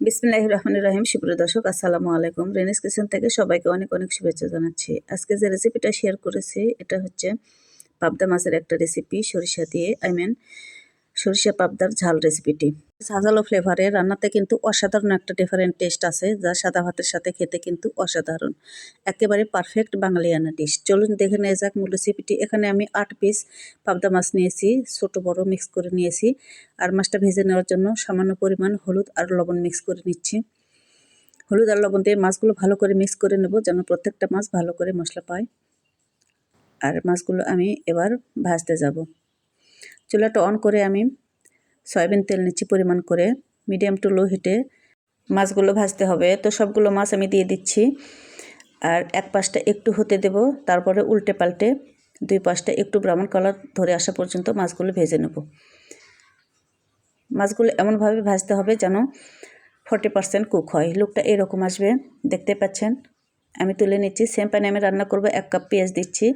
বিসমিল্লাহ রহমান রহিম। সুপ্রিয় দর্শক, আসসালামু আলাইকুম। রেনিস কিচেন থেকে সবাইকে অনেক অনেক শুভেচ্ছা জানাচ্ছি। আজকে যে রেসিপিটা শেয়ার করেছি, এটা হচ্ছে পাবদা মাছের একটা রেসিপি সরিষা দিয়ে আই মিন সরিষা পাবদার ঝাল রেসিপিটি ঝাঁঝালো ফ্লেভারে রান্নাতে কিন্তু অসাধারণ একটা ডিফারেন্ট টেস্ট আছে, যা সাদা ভাতের সাথে খেতে কিন্তু অসাধারণ। একেবারে পারফেক্ট বাঙালিয়ানা ডিশ চলুন দেখে নিয়ে যাক মূল রেসিপিটি এখানে আমি আট পিস পাবদা মাছ নিয়েছি, ছোট, বড় মিক্স করে নিয়েছি। আর মাছটা ভেজে নেওয়ার জন্য সামান্য পরিমাণ হলুদ আর লবণ মিক্স করে নিচ্ছি। হলুদ আর লবণ দিয়ে মাছগুলো ভালো করে মিক্স করে নেব, যেন প্রত্যেকটা মাছ ভালো করে মশলা পায়। আর মাছগুলো আমি এবার ভাজতে যাব। চুলাটা অন করে আমি সয়াবিন তেল নিচ্ছি পরিমাণ করে, মিডিয়াম টু লো হিটে। মাছগুলো ভাজতে হবে, তো সবগুলো মাছ আমি দিয়ে দিচ্ছি। আর এক পাশটা একটু হতে দেব, তারপরে উল্টে পাল্টে দুই পাশটা একটু ব্রাউন কালার ধরে আসা পর্যন্ত মাছগুলো ভেজে নেব। মাছগুলো এমনভাবে ভাজতে হবে যেন ফর্টি পার্সেন্ট কুক হয়। লুকটা এরকম আসবে, দেখতে পাচ্ছেন? আমি তুলে নিচ্ছি, সেম প্যানে আমি রান্না করব এক কাপ পেঁয়াজ দিচ্ছি।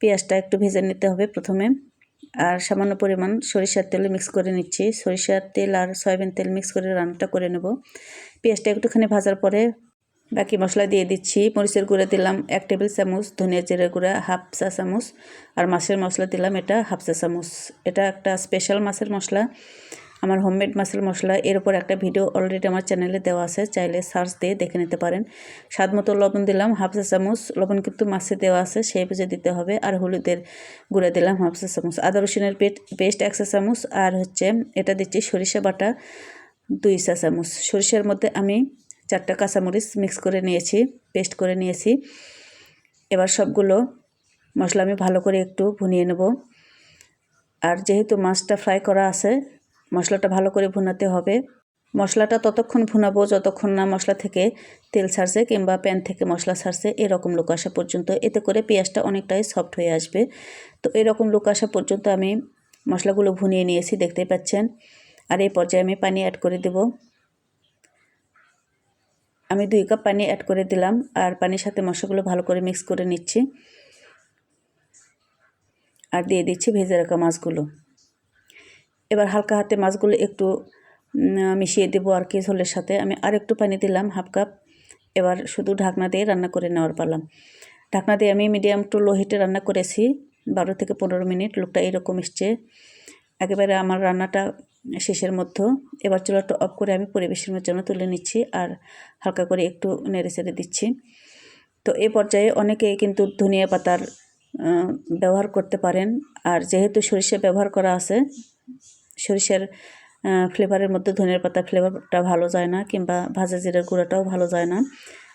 পেঁয়াজটা একটু ভেজে নিতে হবে প্রথমে। আর সামান্য পরিমাণ সরিষার তেল মিক্স করে নিচ্ছি। সরিষার তেল আর সয়াবিন তেল মিক্স করে রান্নাটা করে নেব। পেঁয়াজটা একটুখানি ভাজার পরে বাকি মশলা দিয়ে দিচ্ছি। মরিচের গুঁড়া দিলাম এক টেবিল চামচ, ধনিয়া জিরা গুঁড়া হাফ চা চামচ, আর মাছের মশলা দিলাম এটা হাফ চা চামচ। এটা একটা স্পেশাল মাছের মশলা। আমার হোমমেড মাছের মশলা এর উপর একটা ভিডিও অলরেডি আমার চ্যানেলে দেওয়া আছে, চাইলে সার্চ দিয়ে দেখে নিতে পারেন। স্বাদ মতো লবণ দিলাম হাফ চা চামচ, লবণ কিন্তু মাছে দেওয়া আছে সেই বুঝে দিতে হবে, আর হলুদের গুঁড়া দিলাম হাফ চা চামচ। আদা রসুনের পেট পেস্ট এক চা চামচ, আর হচ্ছে এটা দিচ্ছি সরিষা বাটা দুই চা চামচ। সরিষার মধ্যে আমি চারটা কাঁচামরিচ মিক্স করে নিয়েছি পেস্ট করে নিয়েছি। এবার সবগুলো মশলা আমি ভালো করে একটু ভুনিয়ে নেব। আর যেহেতু মাছটা ফ্রাই করা আছে মশলাটা ভালো করে ভুনাতে হবে। মশলাটা ততক্ষণ ভুনাবো যতক্ষণ না মশলা থেকে তেল ছাড়ছে কিংবা প্যান থেকে মশলা ছাড়ছে এরকম লোক আসা পর্যন্ত। এতে করে পেঁয়াজটা অনেকটাই সফট হয়ে আসবে। তো এরকম লোক আসা পর্যন্ত আমি মশলাগুলো ভুনিয়ে নিয়েছি দেখতে পাচ্ছেন। আর এই পর্যায়ে আমি পানি অ্যাড করে দেব। আমি দুই কাপ পানি অ্যাড করে দিলাম আর পানির সাথে মশলাগুলো ভালো করে মিক্স করে নিচ্ছি। আর দিয়ে দিচ্ছি ভেজে রাখা মাছগুলো। এবার হালকা হাতে মাছগুলো একটু মিশিয়ে দেবো আর কি ঝোলের সাথে। আমি আর একটু পানি দিলাম, হাফ কাপ। এবার শুধু ঢাকনা দিয়ে রান্না করে নেওয়ার পারলাম। ঢাকনা দিয়ে আমি মিডিয়াম টু লো হিটে রান্না করেছি, বারো থেকে পনেরো মিনিট। লোকটা এরকম এসছে। একেবারে আমার রান্নাটা শেষের মধ্যে। এবার চুলাটা অফ করে আমি পরিবেশনের জন্য তুলে নিচ্ছি আর হালকা করে একটু নেড়ে চেড়ে দিচ্ছি। তো এই পর্যায়ে অনেকে কিন্তু ধনিয়া পাতার ব্যবহার করতে পারেন। আর যেহেতু সরিষা ব্যবহার করা আছে সরিষার ফ্লেভারের মধ্যে ধনের পাতা ফ্লেভারটা ভালো যায় না কিংবা ভাজা জিরার গুঁড়াটাও ভালো যায় না।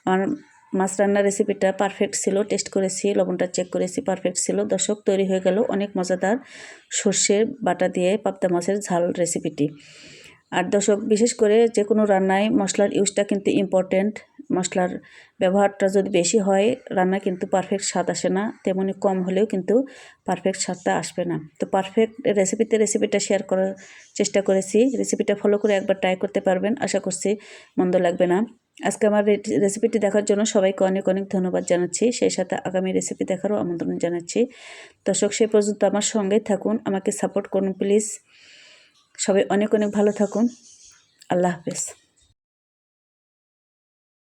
আমার মাছ রান্নার রেসিপিটা পারফেক্ট ছিল টেস্ট করেছি, লবণটা চেক করেছি পারফেক্ট ছিল। দর্শক, তৈরি হয়ে গেল অনেক মজাদার সর্ষের বাটা দিয়ে পাবদা মাছের ঝাল রেসিপিটি আর দর্শক, বিশেষ করে যে কোনো রান্নায় মশলার ইউজটা কিন্তু ইম্পর্টেন্ট মশলার ব্যবহারটা যদি বেশি হয়, রান্না কিন্তু পারফেক্ট স্বাদ আসে না। তেমনি কম হলেও কিন্তু পারফেক্ট স্বাদটা আসবে না। তো পারফেক্ট রেসিপিতে রেসিপিটা শেয়ার করার চেষ্টা করেছি। রেসিপিটা ফলো করে একবার ট্রাই করতে পারবেন। আশা করছি মন্দ লাগবে না। আজকে আমার রেসিপিটি দেখার জন্য সবাইকে অনেক অনেক ধন্যবাদ জানাচ্ছি। সেই সাথে আগামী রেসিপি দেখারও আমন্ত্রণ জানাচ্ছি। দর্শক সেই পর্যন্ত আমার সঙ্গেই থাকুন। আমাকে সাপোর্ট করুন প্লিজ সবাই অনেক অনেক ভালো থাকুন। আল্লাহ হাফেজ।